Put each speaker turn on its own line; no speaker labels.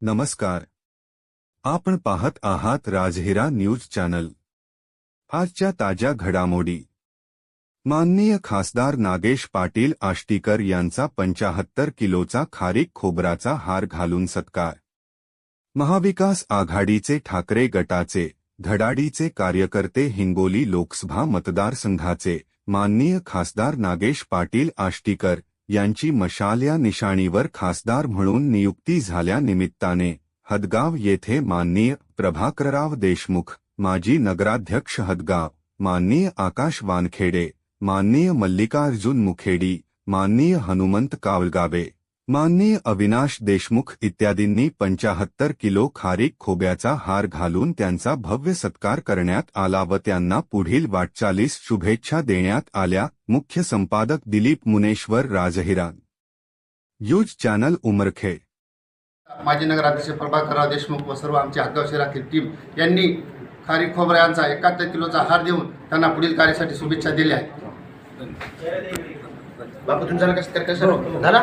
नमस्कार. आपण पाहत आहात राजहिरा न्यूज चॅनल. आजच्या ताज्या घडामोडी. माननीय खासदार नागेश पाटील आष्टीकर यांचा पंचाहत्तर किलोचा खारीक खोबराचा हार घालून सत्कार. महाविकास आघाडीचे ठाकरे गटाचे धडाडीचे कार्यकर्ते हिंगोली लोकसभा मतदारसंघाचे माननीय खासदार नागेश पाटील आष्टीकर यांची मशाल या निशाणीवर खासदार म्हणून नियुक्ती झाल्यानिमित्ताने हदगाव येथे माननीय प्रभाकरराव देशमुख, माजी नगराध्यक्ष हदगाव, माननीय आकाश वानखेडे, माननीय मल्लिकार्जुन मुखेडी, माननीय हनुमंत कावलगावे माननीय अविनाश देशमुख इत्यादींनी पंचाहत्तर किलो खारीक खोब्याचा हार घालून त्यांचा भव्य सत्कार करण्यात आला व त्यांना पुढील वाटचालीस शुभेच्छा देण्यात आल्या. मुख्य संपादक दिलीप मुनेश्वर राजहिरा यूज चॅनल उमरखे.
माजी नगराध्यक्ष प्रभाकरराव देशमुख व सर्व आमच्या हातगाव शहरातील टीम यांनी खारी खोबरा यांचा एकाहत्तर किलोचा हार देऊन त्यांना पुढील कार्यासाठी शुभेच्छा दिल्या आहेत. बापू तुमचा कसं तर कसं झाला?